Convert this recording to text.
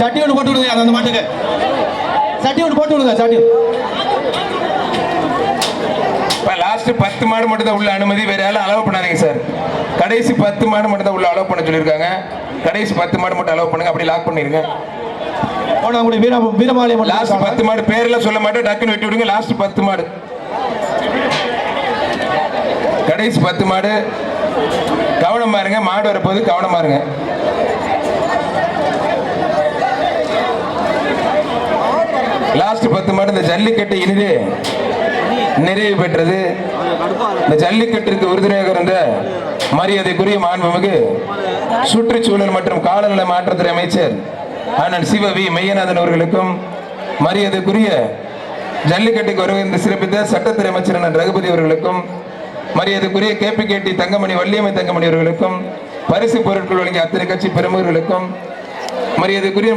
வாங்க அந்த மாட்டுக்கு சட்டி ஒன்று போட்டு விடுங்க சட்டி இப்போ லாஸ்ட் பத்து மாடு மட்டும் தான் உள்ள அனுமதி வேற யாரும் அலோவ் பண்ணாதீங்க சார் கடைசி பத்து மாடு மட்டும் தான் உள்ள அலோவ் பண்ண சொல்லியிருக்காங்க. கடைசி பத்து மாடு மட்டும் அலோவ் பண்ணுங்க அப்படி லாக் பண்ணிருங்க. லாஸ்ட் பத்து மாடு பேரெல்லாம் சொல்ல மாட்டேன் டக்குன்னு வெட்டி விடுங்க லாஸ்ட் பத்து மாடு. கடைசி பத்து மாடு கவனமா இருங்க மாடு வரப்போது கவனமா இருங்க லாஸ்ட் பத்து மாடு இந்த ஜல்லிக்கட்டு இனிதே நிறைவு பெற்றது. இந்த ஜல்லிக்கட்டிற்கு உறுதுணையாக இருந்த மரியாதைக்குரிய மாண்புமிகு சுற்றுச்சூழல் மற்றும் காலநிலை மாற்றத்துறை அமைச்சர் அண்ணன் சிவ வி மெய்யநாதன் அவர்களுக்கும் மரியாதைக்குரிய ஜல்லிக்கட்டுக்கு வருகின்ற சிறப்பித்த சட்டத்துறை அமைச்சர் அண்ணன் ரகுபதி அவர்களுக்கும் மரியாதைக்குரிய K KP KT Thangamani Valliammai Thangamani அவர்களுக்கும் பரிசு பொருட்கள் வழங்கிய அத்தனை கட்சி பிரமுகர்களுக்கும் மரியாதைக்குரிய